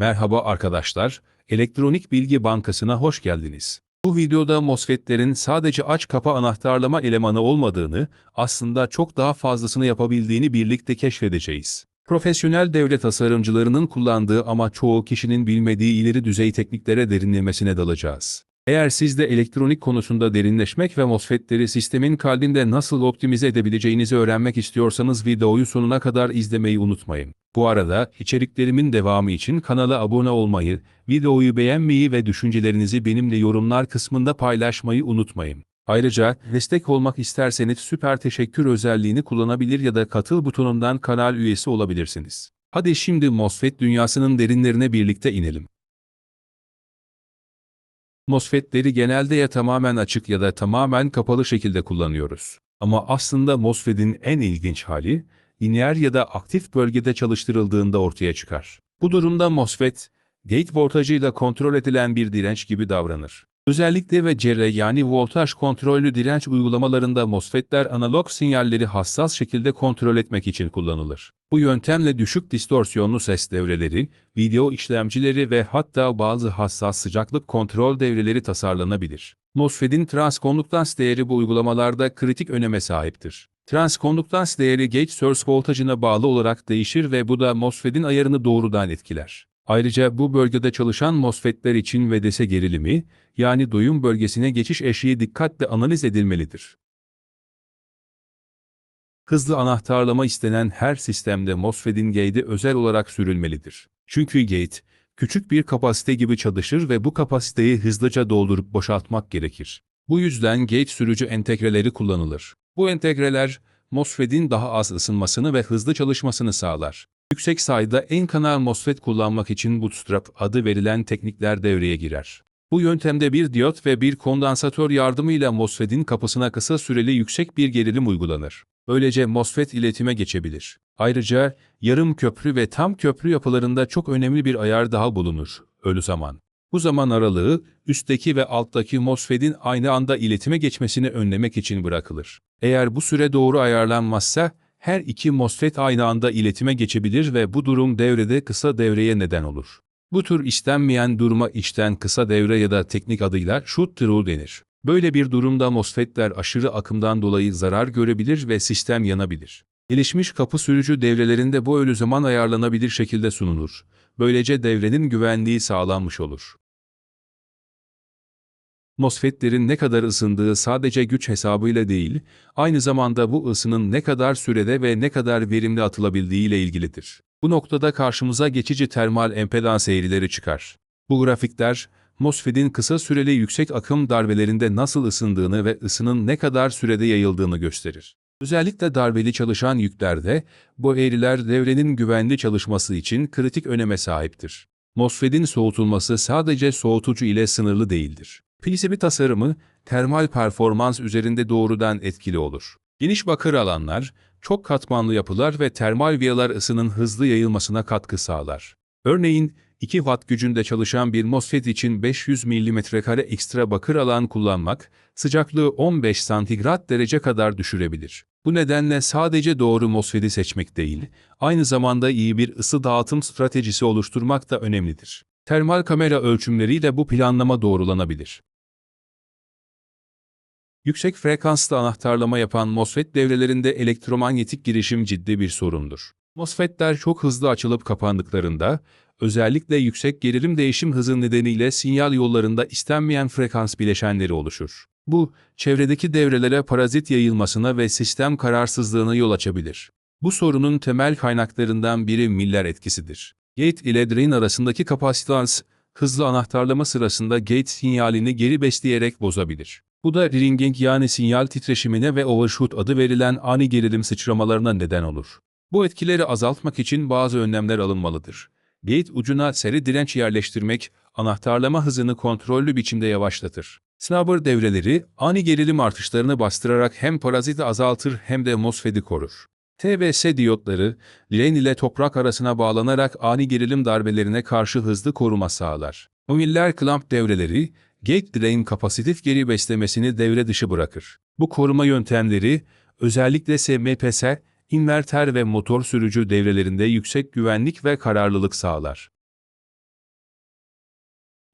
Merhaba arkadaşlar, Elektronik Bilgi Bankası'na hoş geldiniz. Bu videoda MOSFET'lerin sadece aç kapa anahtarlama elemanı olmadığını, aslında çok daha fazlasını yapabildiğini birlikte keşfedeceğiz. Profesyonel devlet tasarımcılarının kullandığı ama çoğu kişinin bilmediği ileri düzey tekniklere derinlemesine dalacağız. Eğer siz de elektronik konusunda derinleşmek ve MOSFET'leri sistemin kalbinde nasıl optimize edebileceğinizi öğrenmek istiyorsanız videoyu sonuna kadar izlemeyi unutmayın. Bu arada içeriklerimin devamı için kanala abone olmayı, videoyu beğenmeyi ve düşüncelerinizi benimle yorumlar kısmında paylaşmayı unutmayın. Ayrıca destek olmak isterseniz süper teşekkür özelliğini kullanabilir ya da katıl butonundan kanal üyesi olabilirsiniz. Hadi şimdi MOSFET dünyasının derinlerine birlikte inelim. MOSFET'leri genelde ya tamamen açık ya da tamamen kapalı şekilde kullanıyoruz. Ama aslında MOSFET'in en ilginç hali, lineer ya da aktif bölgede çalıştırıldığında ortaya çıkar. Bu durumda MOSFET, gate voltajıyla kontrol edilen bir direnç gibi davranır. Özellikle ve CR yani voltaj kontrollü direnç uygulamalarında MOSFET'ler analog sinyalleri hassas şekilde kontrol etmek için kullanılır. Bu yöntemle düşük distorsiyonlu ses devreleri, video işlemcileri ve hatta bazı hassas sıcaklık kontrol devreleri tasarlanabilir. MOSFET'in transkonduktan değeri bu uygulamalarda kritik öneme sahiptir. Transkonduktan değeri gate source voltajına bağlı olarak değişir ve bu da MOSFET'in ayarını doğrudan etkiler. Ayrıca bu bölgede çalışan MOSFET'ler için VDS gerilimi, yani duyum bölgesine geçiş eşiği dikkatle analiz edilmelidir. Hızlı anahtarlama istenen her sistemde MOSFET'in gate'i özel olarak sürülmelidir. Çünkü gate, küçük bir kapasite gibi çalışır ve bu kapasiteyi hızlıca doldurup boşaltmak gerekir. Bu yüzden gate sürücü entegreleri kullanılır. Bu entegreler, MOSFET'in daha az ısınmasını ve hızlı çalışmasını sağlar. Yüksek sayıda en kanal MOSFET kullanmak için Bootstrap adı verilen teknikler devreye girer. Bu yöntemde bir diyot ve bir kondansatör yardımıyla MOSFET'in kapısına kısa süreli yüksek bir gerilim uygulanır. Böylece MOSFET iletime geçebilir. Ayrıca yarım köprü ve tam köprü yapılarında çok önemli bir ayar daha bulunur. Ölü zaman. Bu zaman aralığı, üstteki ve alttaki MOSFET'in aynı anda iletime geçmesini önlemek için bırakılır. Eğer bu süre doğru ayarlanmazsa, her iki MOSFET aynı anda iletime geçebilir ve bu durum devrede kısa devreye neden olur. Bu tür istenmeyen duruma içten kısa devre ya da teknik adıyla shoot through denir. Böyle bir durumda MOSFET'ler aşırı akımdan dolayı zarar görebilir ve sistem yanabilir. Gelişmiş kapı sürücü devrelerinde bu ölü zaman ayarlanabilir şekilde sunulur. Böylece devrenin güvenliği sağlanmış olur. MOSFET'lerin ne kadar ısındığı sadece güç hesabıyla değil, aynı zamanda bu ısının ne kadar sürede ve ne kadar verimli atılabildiği ile ilgilidir. Bu noktada karşımıza geçici termal empedans eğrileri çıkar. Bu grafikler, MOSFET'in kısa süreli yüksek akım darbelerinde nasıl ısındığını ve ısının ne kadar sürede yayıldığını gösterir. Özellikle darbeli çalışan yüklerde, bu eğriler devrenin güvenli çalışması için kritik öneme sahiptir. MOSFET'in soğutulması sadece soğutucu ile sınırlı değildir. PCB tasarımı, termal performans üzerinde doğrudan etkili olur. Geniş bakır alanlar, çok katmanlı yapılar ve termal viyalar ısının hızlı yayılmasına katkı sağlar. Örneğin, 2 watt gücünde çalışan bir MOSFET için 500 mm2 ekstra bakır alan kullanmak, sıcaklığı 15 santigrat derece kadar düşürebilir. Bu nedenle sadece doğru MOSFET'i seçmek değil, aynı zamanda iyi bir ısı dağıtım stratejisi oluşturmak da önemlidir. Termal kamera ölçümleriyle bu planlama doğrulanabilir. Yüksek frekanslı anahtarlama yapan MOSFET devrelerinde elektromanyetik girişim ciddi bir sorundur. MOSFET'ler çok hızlı açılıp kapandıklarında, özellikle yüksek gerilim değişim hızı nedeniyle sinyal yollarında istenmeyen frekans bileşenleri oluşur. Bu, çevredeki devrelere parazit yayılmasına ve sistem kararsızlığına yol açabilir. Bu sorunun temel kaynaklarından biri Miller etkisidir. Gate ile drain arasındaki kapasitans, hızlı anahtarlama sırasında gate sinyalini geri besleyerek bozabilir. Bu da ringing yani sinyal titreşimine ve overshoot adı verilen ani gerilim sıçramalarına neden olur. Bu etkileri azaltmak için bazı önlemler alınmalıdır. Gate ucuna seri direnç yerleştirmek, anahtarlama hızını kontrollü biçimde yavaşlatır. Snubber devreleri, ani gerilim artışlarını bastırarak hem paraziti azaltır hem de MOSFET'i korur. TVS diyotları, lane ile toprak arasına bağlanarak ani gerilim darbelerine karşı hızlı koruma sağlar. Miller clamp devreleri, gate drain kapasitif geri beslemesini devre dışı bırakır. Bu koruma yöntemleri, özellikle SMPS, inverter ve motor sürücü devrelerinde yüksek güvenlik ve kararlılık sağlar.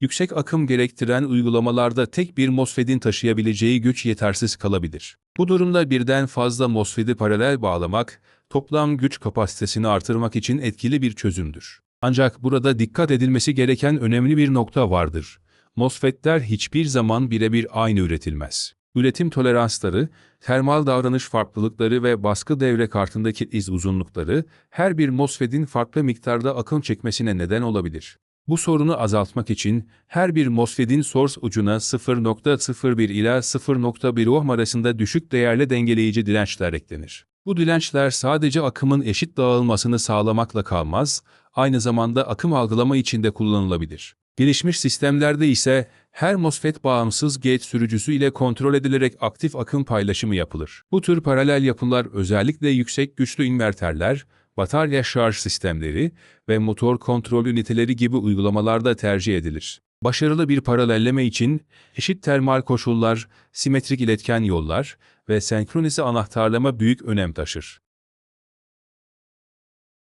Yüksek akım gerektiren uygulamalarda tek bir MOSFET'in taşıyabileceği güç yetersiz kalabilir. Bu durumda birden fazla MOSFET'i paralel bağlamak, toplam güç kapasitesini artırmak için etkili bir çözümdür. Ancak burada dikkat edilmesi gereken önemli bir nokta vardır. MOSFET'ler hiçbir zaman birebir aynı üretilmez. Üretim toleransları, termal davranış farklılıkları ve baskı devre kartındaki iz uzunlukları her bir MOSFET'in farklı miktarda akım çekmesine neden olabilir. Bu sorunu azaltmak için her bir MOSFET'in source ucuna 0.01 ila 0.1 ohm arasında düşük değerli dengeleyici dirençler eklenir. Bu dirençler sadece akımın eşit dağılmasını sağlamakla kalmaz, aynı zamanda akım algılama için de kullanılabilir. Gelişmiş sistemlerde ise her MOSFET bağımsız gate sürücüsü ile kontrol edilerek aktif akım paylaşımı yapılır. Bu tür paralel yapılar özellikle yüksek güçlü inverterler, batarya şarj sistemleri ve motor kontrol üniteleri gibi uygulamalarda tercih edilir. Başarılı bir paralelleme için eşit termal koşullar, simetrik iletken yollar ve senkronize anahtarlama büyük önem taşır.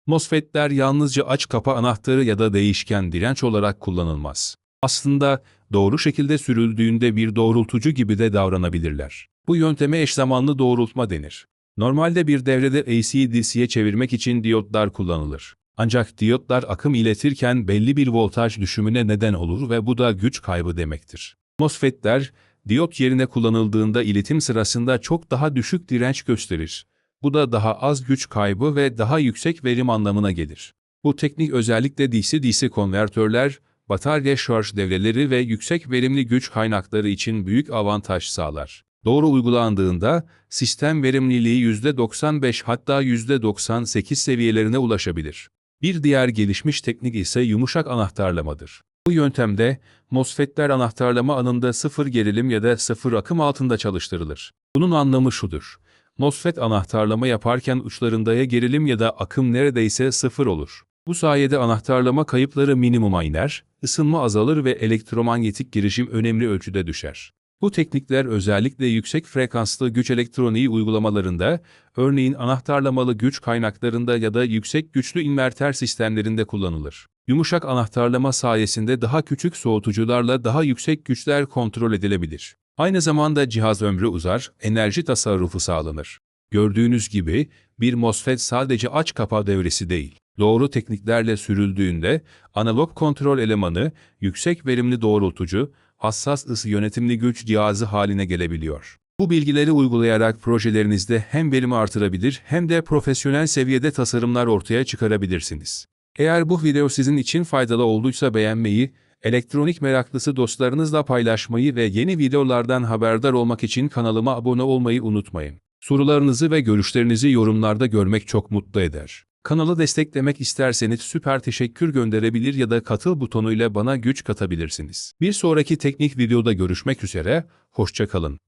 MOSFET'ler yalnızca aç-kapa anahtarı ya da değişken direnç olarak kullanılmaz. Aslında doğru şekilde sürüldüğünde bir doğrultucu gibi de davranabilirler. Bu yönteme eş zamanlı doğrultma denir. Normalde bir devrede AC-DC'ye çevirmek için diyotlar kullanılır. Ancak diyotlar akım iletirken belli bir voltaj düşümüne neden olur ve bu da güç kaybı demektir. MOSFET'ler, diyot yerine kullanıldığında iletim sırasında çok daha düşük direnç gösterir. Bu da daha az güç kaybı ve daha yüksek verim anlamına gelir. Bu teknik özellikle DC-DC konvertörler, batarya şarj devreleri ve yüksek verimli güç kaynakları için büyük avantaj sağlar. Doğru uygulandığında sistem verimliliği %95 hatta %98 seviyelerine ulaşabilir. Bir diğer gelişmiş teknik ise yumuşak anahtarlamadır. Bu yöntemde MOSFET'ler anahtarlama anında sıfır gerilim ya da sıfır akım altında çalıştırılır. Bunun anlamı şudur. MOSFET anahtarlama yaparken uçlarında ya gerilim ya da akım neredeyse sıfır olur. Bu sayede anahtarlama kayıpları minimuma iner, ısınma azalır ve elektromanyetik girişim önemli ölçüde düşer. Bu teknikler özellikle yüksek frekanslı güç elektroniği uygulamalarında, örneğin anahtarlamalı güç kaynaklarında ya da yüksek güçlü inverter sistemlerinde kullanılır. Yumuşak anahtarlama sayesinde daha küçük soğutucularla daha yüksek güçler kontrol edilebilir. Aynı zamanda cihaz ömrü uzar, enerji tasarrufu sağlanır. Gördüğünüz gibi bir MOSFET sadece aç kapa devresi değil. Doğru tekniklerle sürüldüğünde analog kontrol elemanı, yüksek verimli doğrultucu, hassas ısı yönetimli güç cihazı haline gelebiliyor. Bu bilgileri uygulayarak projelerinizde hem verimi artırabilir hem de profesyonel seviyede tasarımlar ortaya çıkarabilirsiniz. Eğer bu video sizin için faydalı olduysa beğenmeyi, elektronik meraklısı dostlarınızla paylaşmayı ve yeni videolardan haberdar olmak için kanalıma abone olmayı unutmayın. Sorularınızı ve görüşlerinizi yorumlarda görmek çok mutlu eder. Kanalı desteklemek isterseniz süper teşekkür gönderebilir ya da katıl butonuyla bana güç katabilirsiniz. Bir sonraki teknik videoda görüşmek üzere, hoşçakalın.